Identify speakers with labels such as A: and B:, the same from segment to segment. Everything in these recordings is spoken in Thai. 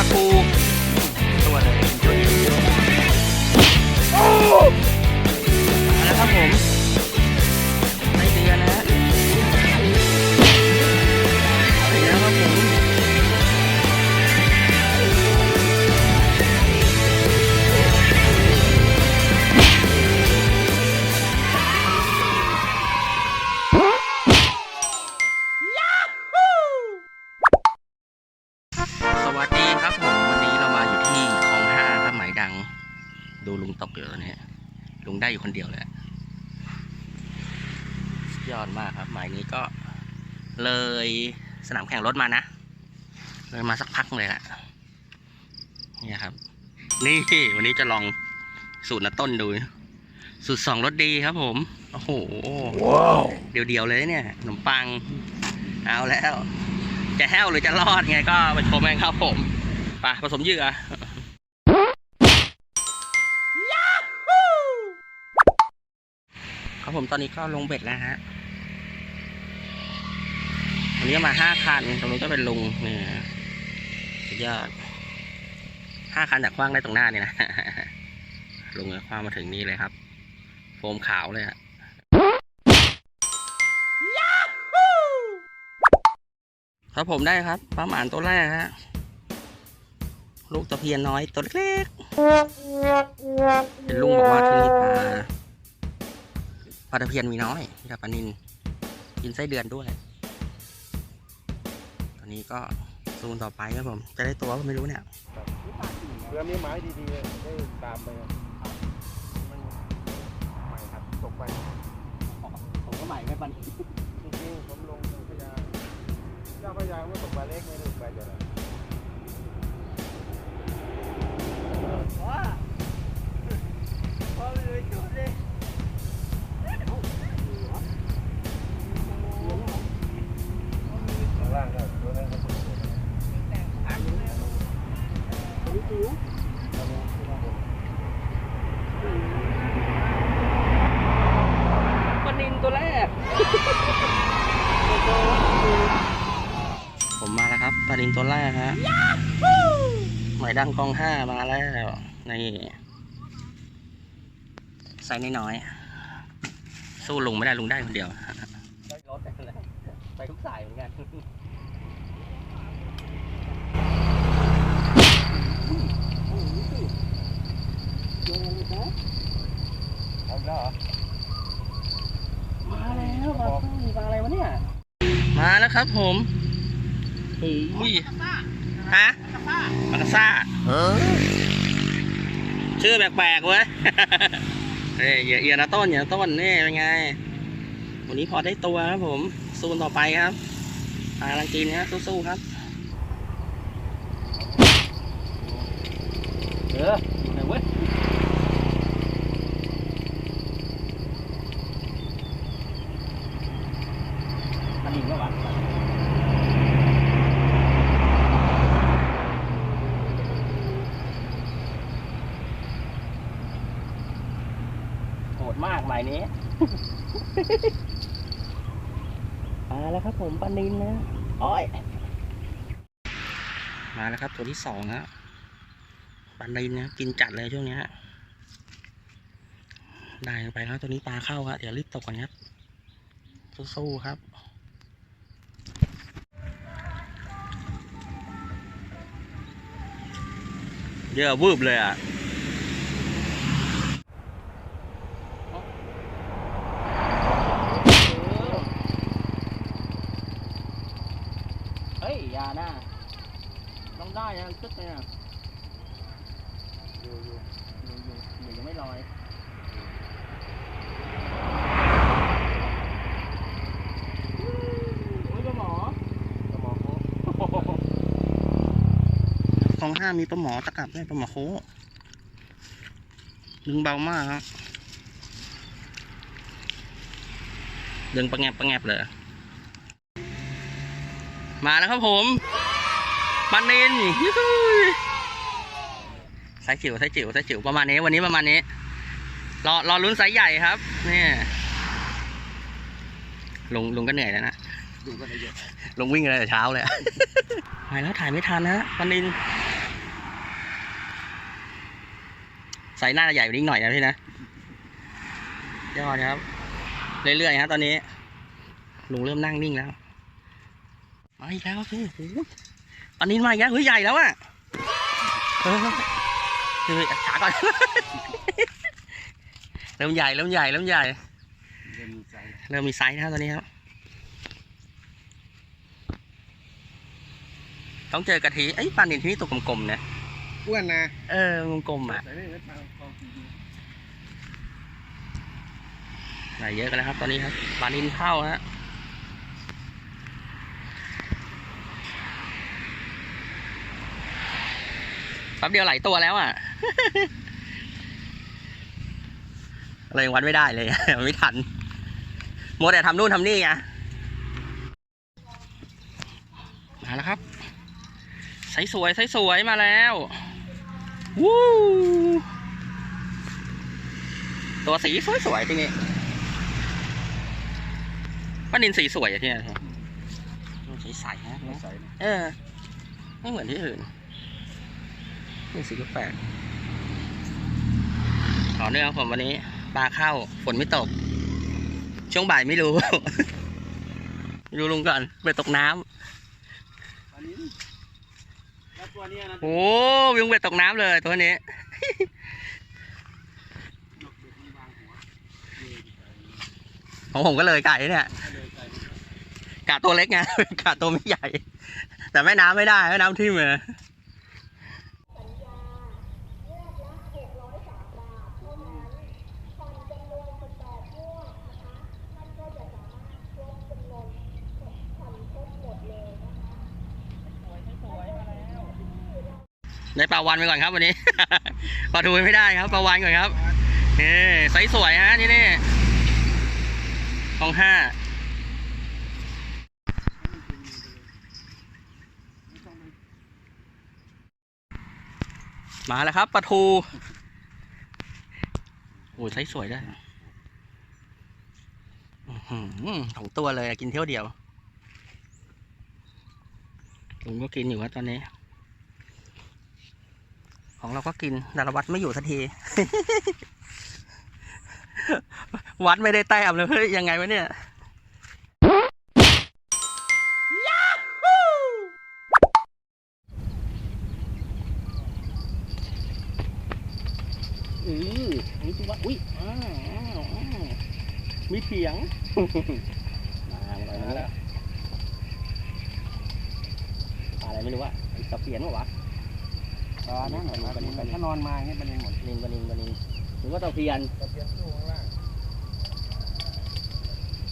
A: ปลาทู ดูลุงตกอยู่ตอนนี้ลุงได้อยู่คนเดียวเลยสุดยอดมากครับหมายนี้ก็เลยสนามแข่งรถมานะเลยมาสักพักเลยแหละเนี่ยครับ นี่วันนี้จะลองสูตรนาต้นดู สูตรสองรสดีครับผม โอ้โหเดียวๆเลยเนี่ยขนมปัง เอาแล้ว จะแห้วหรือจะรอดไงก็ไปชมกันครับผม ไปผสมเหยื่อ ครับผมตอนนี้ก็ลงเบ็ดแล้วฮะวันนี้มาห้าคันตรงนี้ก็เป็นลุงเนี่ยสุดยอดห้าคันจากคว้างได้ตรงหน้านี่นะลุงก็คว้างมาถึงนี่เลยครับ โฟมขาวเลยฮะครับผมได้ครับปลาหมานตัวแรกฮะลูกตะเพียนน้อยตัวเล็กๆเห็นลุงบอกว่าที่นี่ปลา ปลาตะเพียนมีน้อยมีแต่ปลานินกินไส้เดือนด้วย ตอนนี้ก็ซูนต่อไปครับผม จะได้ตัวก็ไม่รู้เนี่ย
B: เรือมีไม้ดีๆได้ตามไปครับมันใหม่ครับตกไป
A: ผมก็ใหม่ไม่ปลานิน
B: จริงๆผมลงเจ้าพระยาเจ้าพระยาว่าตกปลาเล็กไม่ได้ตกปลาใหญ่นะ
A: ว้า หมายดังกองห้ามาแล้ว นี่ไซส์น้อยๆสู้ลุงไม่ได้ลุงได้คนเดียวรถไปทุกสายเหมือนกัน
B: เอาแล้วเหรอ
A: มาแล้วมาปลาอะไรวะเนี่ย มาแล้วครับผมโอ้ย ฮะปลากระซ่าชื่อแปลกๆเว้ยเฮ้ยอย่าเอียนะต้นอย่าต้นนี่เป็นไง วันนี้พอได้ตัวครับผมสู้ต่อไปครับปลากำลังกินนะสู้ๆครับ เออไหนเว้ยอันนี้ก็หวานโหด มากหมายมาแล้วครับผมปลานินนะอ้อยมาแล้วครับตัวที่สองฮะปลานินนะกินจัดเลยช่วงนี้ยได้ไปแล้วตัวนี้ปลาเข้าครับเดี๋ยวรีบตกก่อนครับสู้ๆครับเยอะวืบเลยอะ เฮ้ย อย่านะต้องได้นะตึ๊กเลยนะอยู่อยู่อยู่อยู่อยู่ยังไม่ลอยโอ้ยปลาหมอ
B: สมองโค้ง
A: คลองห้ามีปลาหมอตะกับด้วยปลาหมอโคดึงเบามากครับดึงประแงบประแงบเลย มาแล้วครับผมปันนินไซส์จิ๋วไซส์จิ๋วไซส์จิ๋วประมาณนี้ วันนี้ประมาณนี้ รอรอลุ้นสายใหญ่ครับนี่ลุงลุงก็เหนื่อยแล้วนะ
B: ลุงก็เหนื่อย
A: ลุงวิ่งอะไรแต่เช้าเลยหายแล้วถ่ายไม่ทันนะปันนินไซส์หน้าใหญ่กว่านี้หน่อยนะพี่นะยอดครับ เรื่อยๆฮะตอนนี้ลุงเริ่มนั่งนิ่งแล้ว มาอีกแล้วพี่โอ้โหปลานินมาอีกแล้วเฮ้ยใหญ่แล้วอะเฮ้ยขาก่อน เริ่มใหญ่เริ่มใหญ่เริ่มใหญ่
B: เริ่
A: มมีไซส์นะครับตอนนี้ครับ ต้องเจอกะทิไอ้ปลานินที่นี่ตัวกลมๆนะ
B: อ้วนนะ
A: เออกลมๆอะ
B: หมปลาคองจริง
A: ไหลเยอะกันแล้วครับ ตอนนี้ครับปลานินเข้าฮะ แป๊บเดียวไหลตัวแล้วอะเลยวัดไม่ได้เลย ไม่ทันมัวแต่ทำนู่นทำนี่ไงมาแล้วครับใสสวยใสสวยมาแล้ววู้ตัวสีสวยสวยๆที่นี่ป้านินสีสวยอะที่นี่ดูใสใสๆนะ
B: ๆไม่ใส่นะ
A: เออไม่เหมือนที่อื่น นี่สีแปลกต่อเนื่องครับผมวันนี้ปลาเข้าฝนไม่ตก ช่วงบ่ายไม่รู้ ไม่รู้ลุงก่อนไปตกน้ำ
B: อันนี้แล้วตัวเนี้ยนะ
A: โอ้ยุงเบ็ดตกน้ำเลยตัวนี้
B: ดอกเบ็ดมันบางหัวเลย
A: ของผมก็เลยไก่เนี่ย
B: เลยใส่
A: กะตัวเล็กไงกะตัวไม่ใหญ่ แต่แม่น้ำไม่ได้แม่น้ำที่มือ ได้ปลาวันไปก่อนครับวันนี้ ปลาทูไม่ได้ครับปลาวันก่อนครับนี่ไซส์สวยฮะที่นี่ของห้ามาแล้วครับปลาทูโอ้ยไซส์สวยด้วยสองตัวเลยกินเที่ยวเดียวผมก็กินอยู่ครับตอนนี้ ของเราก็กินดารวัตไม่อยู่สักที วัดไม่ได้แต้มเลยเฮ้ยยังไงวะเนี่ยอือนี่ตัวอุ้ยอ้าวอ้าวอ้าวมีเถียง มาอะไรไม่รู้อะอะไรไม่รู้อะไอ้ตะเพียนวะ วะ
B: ปลานั่นปลานินถ้านอนมาอย่างเงี้ยปลานินหมด
A: ปนินปนินปนินหรือว่าตะเพียน
B: ตะเพียนสู้ข้างล่าง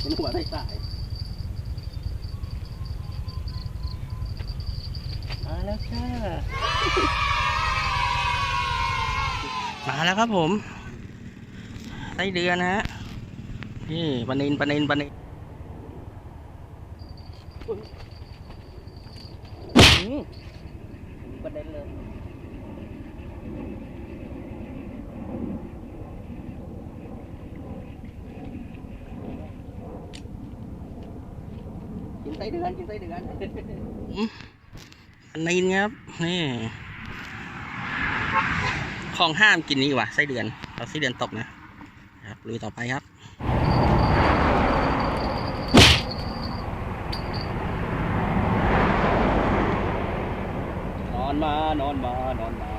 A: เป็นหัวใส่สายมาแล้วค่ะมาแล้วครับผมไส้เดือนนะฮะนี่ปนินปนินปนินอื้อประเด็นเลย กินไส้เดือนกินไส้เดือนอันนี้ครับ นี่ ของห้ามกินนี่ว่ะไส้เดือนเราไส้เดือนตกนะครับลุยต่อไปครับนอนมานอนมานอนมา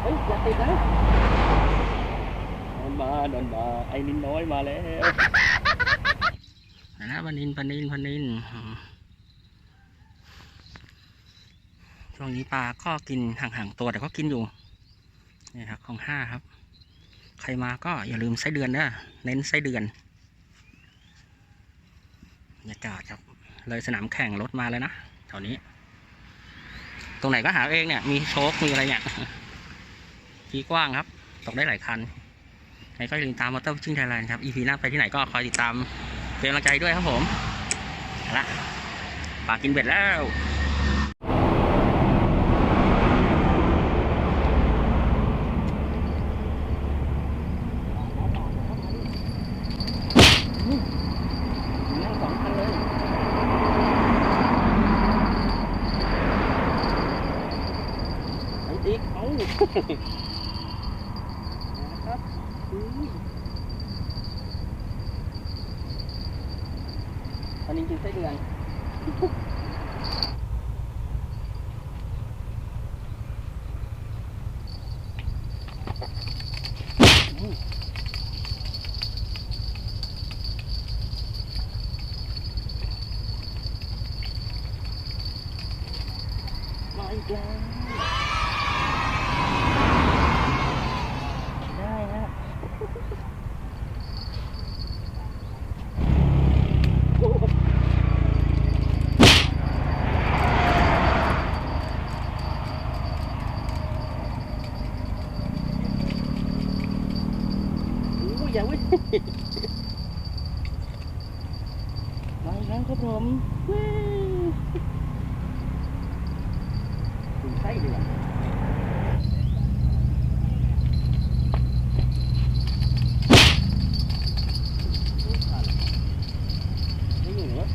A: เฮ้ยอย่าติดนะนอนมานอนมาไอ้นินน้อยมาแล้ว นะปานินปานินปานินช่วงนี้ปลาก็กินห่างๆตัวแต่ก็กินอยู่นี่ครับของห้าครับ ใครมาก็อย่าลืมไส้เดือนนะเน้นไส้เดือนบรรยากาศครับ เลยสนามแข่งรถมาแล้วนะแถวนี้ ตรงไหนก็หาเองเนี่ย มีโชคมีอะไรเนี่ยทีกว้างครับ ตกได้หลายคันใครก็อย่าลืมตามมอเตอร์ชิงไทยแลนด์ครับ EP หน้าไปที่ไหนก็คอยติดตาม เป็นกำลังใจด้วยครับผมละปากินเบ็ดแล้วองคันเลยไอ้ติ๊กเอ้า กินไส้เดือน มาอีกแล้วได้ฮะอู้ยังไมาอีกแล้วครับผมวู้ถึงไส้เดือนไม่อยู่เหรอ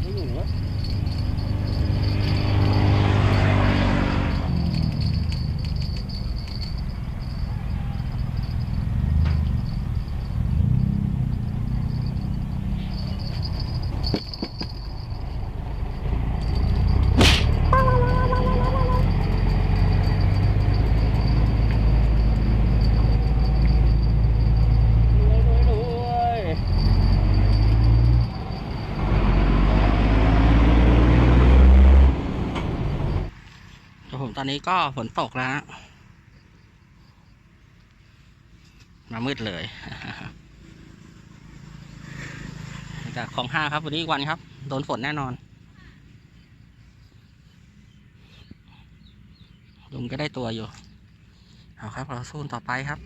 A: ไม่อยู่เหรอรวยรวยรวย ครับผมต อนนี้ก็ฝนตกแล้ว มามืดเลยจากของห้าครับวันนี้วันครับ โดนฝนแน่นอนลุงก็ได้ตัวอยู่ เอาครับ เราสู้ต่อไปครับ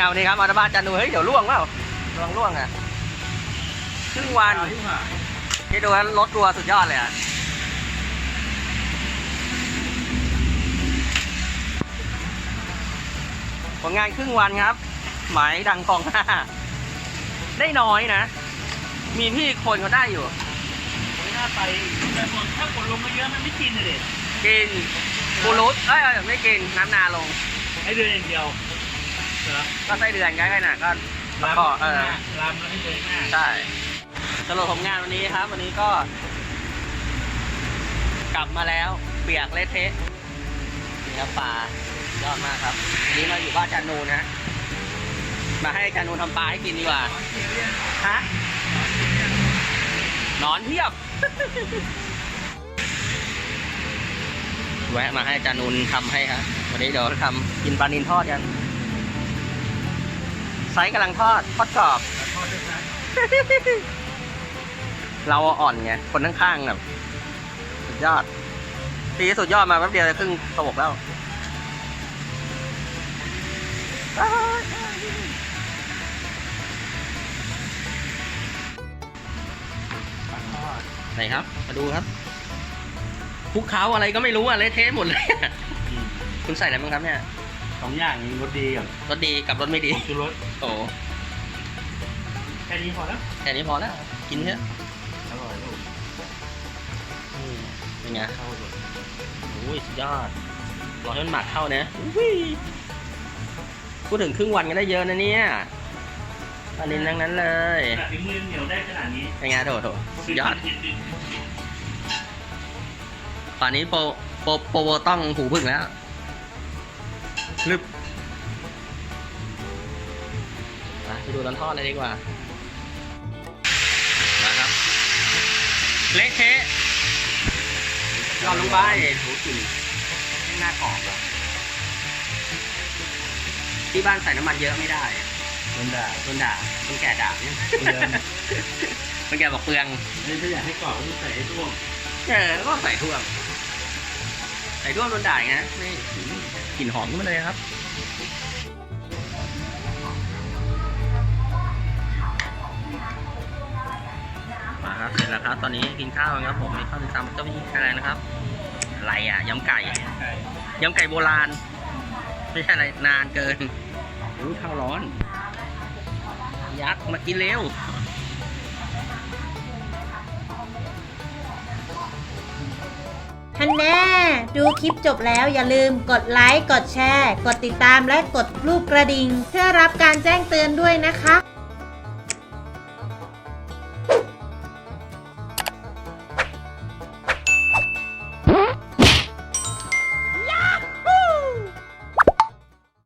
A: สรุปผลงานวันนี้ครับมาที่บ้านจันดูเฮ้ยเดี๋ยวล่วงเปล่าระวังล่วงอะครึ่งวันที่ดูว่ารถตัวสุดยอดเลยอะผลงานครึ่งวันครับ หมายดังกองห้าได้น้อยนะ มีพี่อีกคนเขาได้อยู่
C: ไม่น่าไปแต่ฝนถ้าฝนลงมาเยอะมันไม่กินเลย
A: กินบูรุษเอ้ยไม่กินน้ำนาลง
C: ให้เดินอย่างเดียวเหรอ
A: ก็ไส้เดือนใกล้ๆน่ะก็
C: ลาม
A: ก็เออ
C: ลามแล้วให้เดินหน้า
A: ใช่สรุปของงานวันนี้ครับ วันนี้ก็ กลับมาแล้ว เปียกเละเทะนี่ครับปลายอดมากครับวันนี้มาอยู่บ้านจานูนนะมาให้จานูนทำปลาให้กินดีกว่าฮะหนอนเพียบ แวะมาให้จานูนทำให้ครับวันนี้เดี๋ยวทำกินปลานินทอดกัน ไซส์กำลังทอดทอดกรอบ เราอ่อนไง คนข้างๆแบบสุดยอดตีสุดยอดมาแป๊บเดียวจะครึ่งกระบอกแล้วไหนครับ มาดูครับคลุกเขาอะไรก็ไม่รู้อะเละเทะหมดเลย คุณใส่อะไรบ้างครับเนี่ย
C: สองอย่างรสดีกับ
A: รสดีกับรสไม่ดี
C: ชูรส
A: โอ้
C: แค่นี้พอแล้ว
A: แค่นี้พอแล้วกินเถอะ
C: อร่อยลูก
A: อืมเป็นไง
C: เข้าเลย
A: โอ้ยสุดยอดรอให้มันหมักเข้านะอุ้ยพูดถึงครึ่งวันก็ได้เยอะนะเนี่ยปลานินทั้งนั้นเลย
C: ขนาดฝีมือเหนียวได้ขนาดนี้
A: เป็นไงโถโถสุดยอดป่านนี้โปรโปรโปรโบต้องหูพึ่งแล้ว ลึบมาไปดูร้านทอดเลยดีกว่า มาครับ เละเทะหย่อนลงไป
C: โหกลิ่น
A: ไม่น่ากรอบอะที่บ้านใส่น้ำมันเยอะไม่ได้
C: มันด่า
A: โดนด่าคนแก่ด่าเนี่ย
C: เปลือง
A: คนแก่บอกเปลือง
C: เฮ้ยถ้าอยากให้กรอบก็ต้องใส่ให้ต้วง
A: อเออแล้วก็ใส่ท่วม ใส่ท่วมโดนด่าอย่างเงี้ยนี่ กลิ่นหอมขึ้นมาเลยครับ มาครับเสร็จแล้วครับ ตอนนี้กินข้าวกันครับผมมีข้าวติดตามเจ้าพี่อะไรนะครับอะไรอะยำไก่ยำไก่โบราณ ไม่ใช่อะไรนานเกินรู้ข้าวร้อน ยักษ์มากินเร็ว
D: ท่านแน่ ดูคลิปจบแล้วอย่าลืมกดไลค์ กดแชร์ กดติดตามและกดรูปกระดิ่ง เพื่อรับการแจ้งเตือนด้วยนะคะ